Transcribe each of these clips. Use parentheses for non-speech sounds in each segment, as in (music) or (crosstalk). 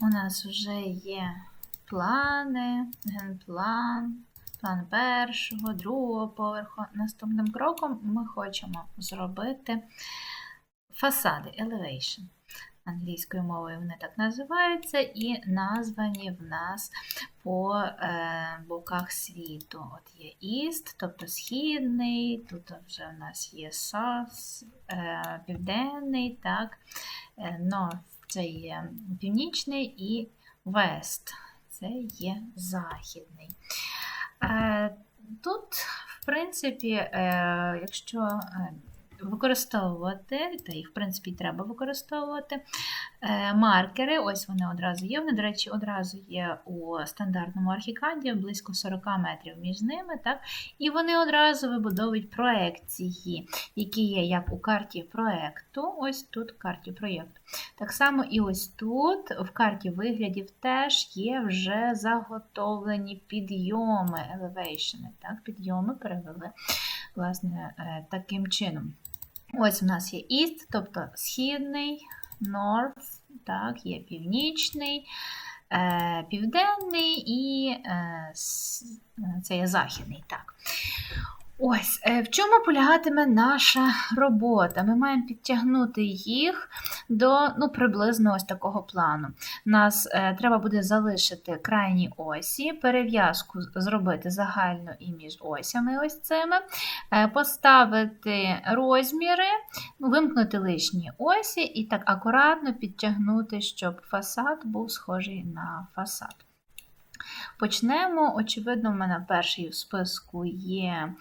У нас вже є плани, генплан, план першого, другого поверху. Наступним кроком ми хочемо зробити фасади elevation. Англійською мовою вони так називаються, і названі в нас по е, боках світу. От є East, тобто східний, тут вже в нас є South, е, південний, так, е, North це є північний і вест, це є західний. Е, Тут, в принципі, е, якщо е, використовувати, та їх, в принципі, треба використовувати, е, маркери, ось вони одразу є. Вони, до речі, одразу є у стандартному архікаді, близько 40 метрів між ними. Так? І вони одразу вибудовують проекції, які є як у карті проекту, ось тут в карті проєкту. Так само і ось тут, в карті виглядів, теж є вже заготовлені підйоми, elevation, так, підйоми перевели власне, е, таким чином. Ось у нас є East, тобто східний, North, так, є північний, е, південний і е, це є західний. Так. Ось, е, в чому полягатиме наша робота? Ми маємо підтягнути їх до ну, приблизно ось такого плану. Нас е, треба буде залишити крайні осі, перев'язку зробити загальну і між осями ось цими, е, поставити розміри, ну, вимкнути лишні осі і так акуратно підтягнути, щоб фасад був схожий на фасад. Почнемо. Очевидно, в мене перший у списку є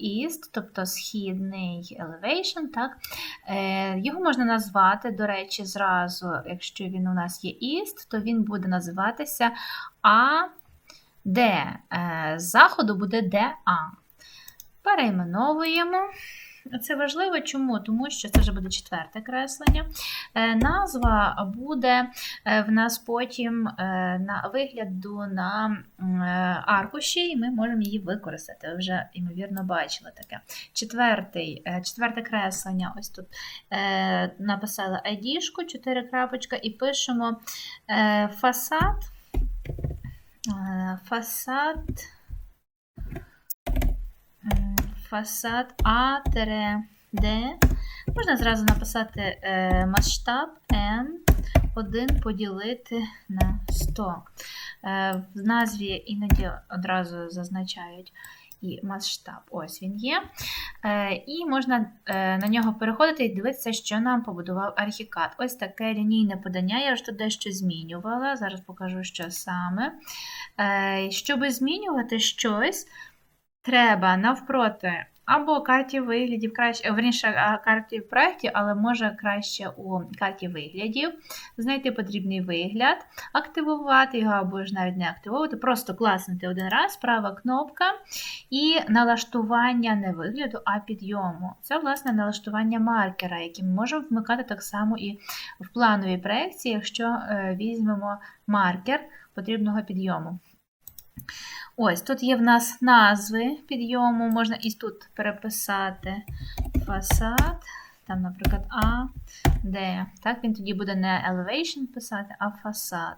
East, тобто східний elevation. Так? Е, Його можна назвати, до речі, зразу, якщо він у нас є East, то він буде називатися Д. Е, З заходу буде ДА. Перейменовуємо. Це важливо чому? Тому що це вже буде четверте креслення. Е, Назва буде е, в нас потім е, на вигляду на аркуші, і ми можемо її використати. Ви вже, ймовірно, бачили таке. Четвертий, четверте креслення. Ось тут написали ID-шку, 4 крапочка, і пишемо фасад. Фасад. Фасад А-Д. Можна зразу написати е, масштаб N1 поділити на 100. Е, в назві іноді одразу зазначають і масштаб. Ось він є. Е, і можна на нього переходити і дивитися, що нам побудував архікад. Ось таке лінійне подання. Я вже тут дещо змінювала. Зараз покажу, що саме. Щоб змінювати щось, треба навпроти або карті виглядів, краще, верніше, карті в проєкті, але може краще у карті виглядів знайти потрібний вигляд, активувати його або ж навіть не активувати, просто класнути один раз, права кнопка і налаштування не вигляду, а підйому. Це, власне, налаштування маркера, який ми можемо вмикати так само і в плановій проєкції, якщо е, візьмемо маркер потрібного підйому. Ось тут є в нас назви підйому, можна і тут переписати фасад, там, наприклад, А, Д. Так, він тоді буде не elevation писати, а фасад.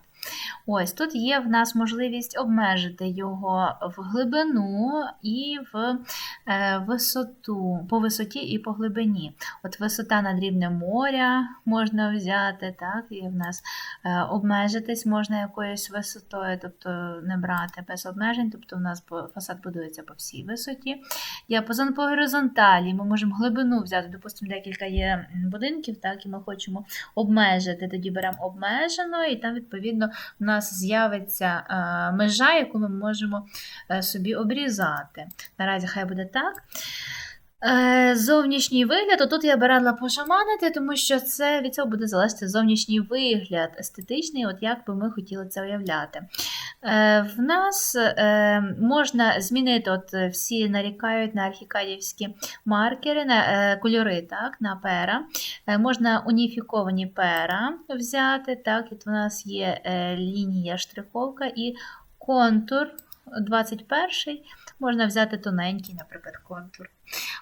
Ось тут є в нас можливість обмежити його в глибину і в е, висоту, по висоті і по глибині. От висота над рівнем моря можна взяти, так, і в нас е, обмежитись можна якоюсь висотою, тобто не брати без обмежень, тобто у нас фасад будується по всій висоті. Діапазон по горизонталі, ми можемо глибину взяти, допустимо, декілька є будинків, так, і ми хочемо обмежити, тоді беремо обмежено, і там, відповідно, у нас з'явиться е, межа, яку ми можемо е, собі обрізати. Наразі хай буде так. Е, Зовнішній вигляд, отут я би радила пошаманити, тому що це від цього буде залежати зовнішній вигляд, естетичний, от як би ми хотіли це уявляти. Е, В нас е, можна змінити, от всі нарікають на архікадівські маркери, на кольори, так, на пера. Можна уніфіковані пера взяти, так, от у нас є лінія штриховка і контур 21 можна взяти тоненький, наприклад, контур.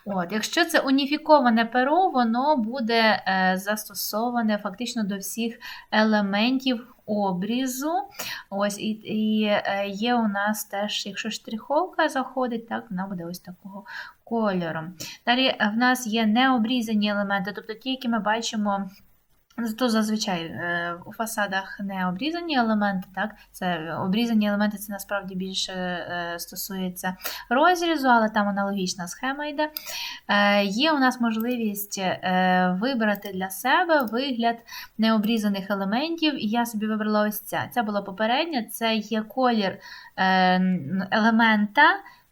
От, якщо це уніфіковане перо, воно буде е, застосоване фактично до всіх елементів обрізу. Ось, і, і е, є у нас теж, якщо штриховка заходить, так, вона буде ось такого кольору. Далі в нас є необрізані елементи, тобто ті, які ми бачимо. То зазвичай е, у фасадах не обрізані елементи, так? Це обрізані елементи це насправді більше е, стосується розрізу, але там аналогічна схема йде. Е, Є у нас можливість вибрати для себе вигляд необрізаних елементів, і я собі вибрала ось ця. Ця була попередня, це є колір елемента.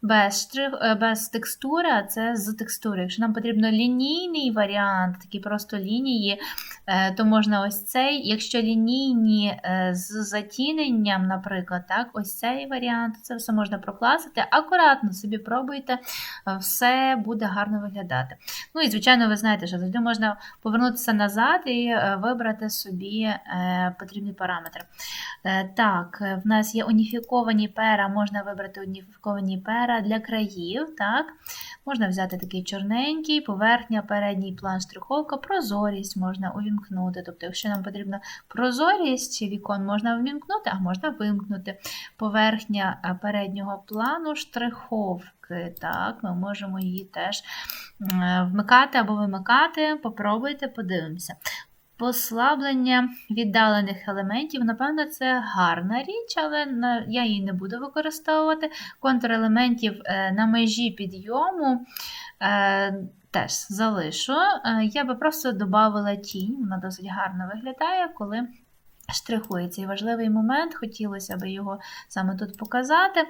Без штрих, е, без текстури, а це з текстури. Якщо нам потрібно лінійний варіант, такі просто лінії, е, то можна ось цей. Якщо лінійні е, з затіненням, наприклад, так, ось цей варіант, це все можна прокласти. Акуратно собі пробуйте, все буде гарно виглядати. Ну і, звичайно, ви знаєте, що завжди можна повернутися назад і вибрати собі потрібні параметри. Так, в нас є уніфіковані пера, можна вибрати уніфіковані пера для країв. так. Можна взяти такий чорненький, поверхня, передній план, штриховка, прозорість можна увімкнути. Тобто, якщо нам потрібна прозорість вікон, можна вмімкнути, а можна вимкнути. Поверхня переднього плану, штриховки. Так, ми можемо її теж е, вмикати або вимикати. Попробуйте, подивимося. Послаблення віддалених елементів, напевно, це гарна річ, але я її не буду використовувати. Контур елементів е, на межі підйому е, теж залишу. Е, Я би просто додавала тінь, вона досить гарно виглядає, коли штрихується. І важливий момент, хотілося б його саме тут показати.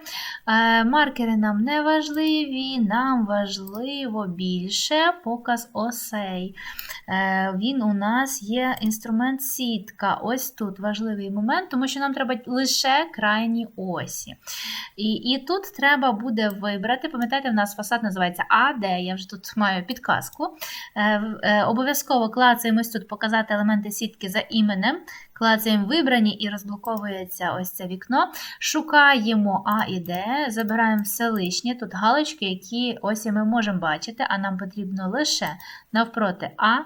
Маркери нам не важливі, нам важливо більше показ осей. Е, Він у нас є інструмент сітка. Ось тут важливий момент, тому що нам треба лише крайні осі. І, і тут треба буде вибрати, пам'ятаєте, в нас фасад називається АД, я вже тут маю підказку. Е, е, Обов'язково клацаємо ось тут показати елементи сітки за іменем. Клацаємо вибрані і розблоковується ось це вікно. Шукаємо А і Д, забираємо все лишнє. Тут галочки, які ось ми можемо бачити, а нам потрібно лише навпроти А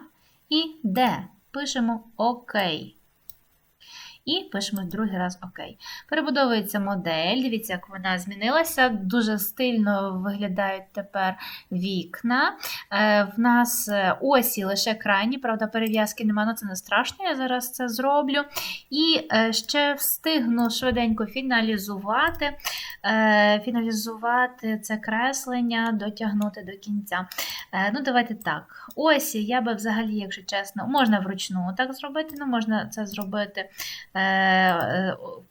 і Д. Пишемо ОК. І пишемо другий раз ОК. Перебудовується модель. Дивіться, як вона змінилася. Дуже стильно виглядають тепер вікна. Е, В нас е, осі лише крайні, правда, перев'язки немає, але це не страшно, я зараз це зроблю. І е, ще встигну швиденько фіналізувати, фіналізувати це креслення, дотягнути до кінця. Ну, давайте так. Осі я би взагалі, якщо чесно, можна вручну так зробити, ну можна це зробити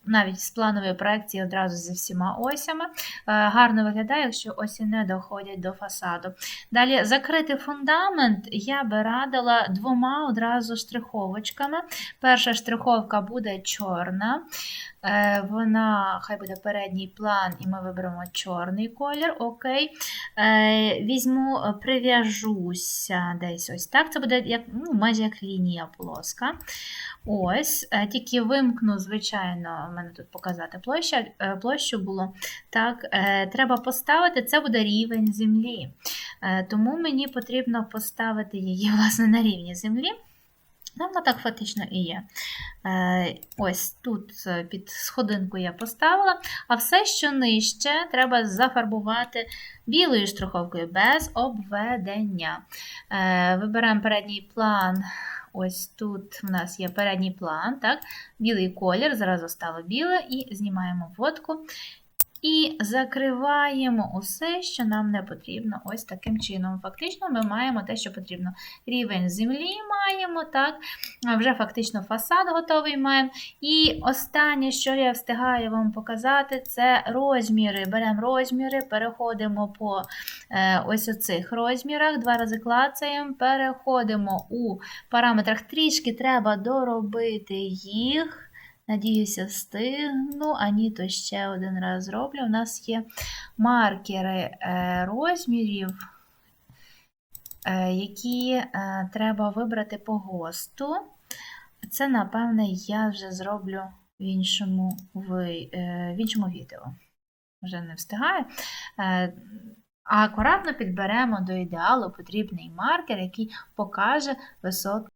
навіть з планової проекції одразу зі всіма осями. Е, Гарно виглядає, якщо осі не доходять до фасаду. Далі закрити фундамент я би радила двома одразу штриховочками. Перша штриховка буде чорна. Е, Вона хай буде передній план, і ми виберемо чорний колір. Окей. Е, Візьму, е, прив'яжуся десь ось так. Це буде як, ну, майже як лінія плоска. Ось, тільки вимкну, звичайно, в мене тут показати площа, площу було. Так, треба поставити, це буде рівень землі. Тому мені потрібно поставити її (laughs) власне на рівні землі. Воно так фактично і є. Е, Ось тут е, під сходинку я поставила, а все, що нижче, треба зафарбувати білою штриховкою без обведення. Е, Вибираємо передній план. Ось тут в нас є передній план, так? білий колір, зразу стало біле, і знімаємо фотку. І закриваємо усе, що нам не потрібно, ось таким чином. Фактично, ми маємо те, що потрібно. Рівень землі маємо, так, вже фактично фасад готовий маємо. І останнє, що я встигаю вам показати, це розміри. Беремо розміри, переходимо по е, ось оцих розмірах, два рази клацаємо, переходимо у параметрах. Трішки треба доробити їх. Надіюся, встигну, а ні, то ще один раз зроблю. У нас є маркери е, розмірів, е, які е, треба вибрати по ГОСТу. Це, напевне, я вже зроблю в іншому, в іншому відео. Вже не встигаю. А акуратно підберемо до ідеалу потрібний маркер, який покаже висоту.